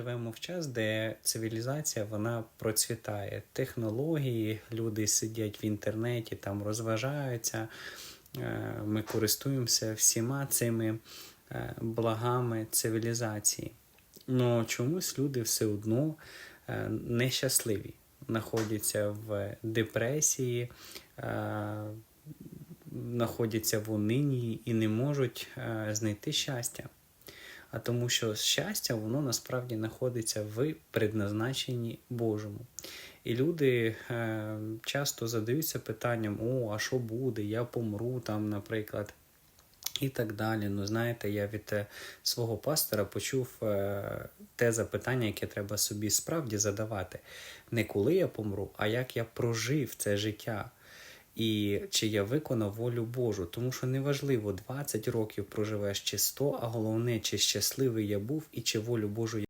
Живемо в час, де цивілізація вона процвітає. Технології, люди сидять в інтернеті, там розважаються. Е, Ми користуємося всіма цими е, благами цивілізації. Но чомусь люди все одно е, нещасливі, знаходяться в депресії, знаходяться в унинії і не можуть знайти щастя. А тому що щастя, воно насправді знаходиться в предназначенні Божому. І люди е, часто задаються питанням: о, а що буде? Я помру там, наприклад. І так далі. Ну, знаєте, я від е, свого пастора почув е, те запитання, яке треба собі справді задавати. Не коли я помру, а як я прожив це життя. І чи я виконав волю Божу, тому що неважливо, 20 років проживеш чи 100, а головне, чи щасливий я був і чи волю Божу я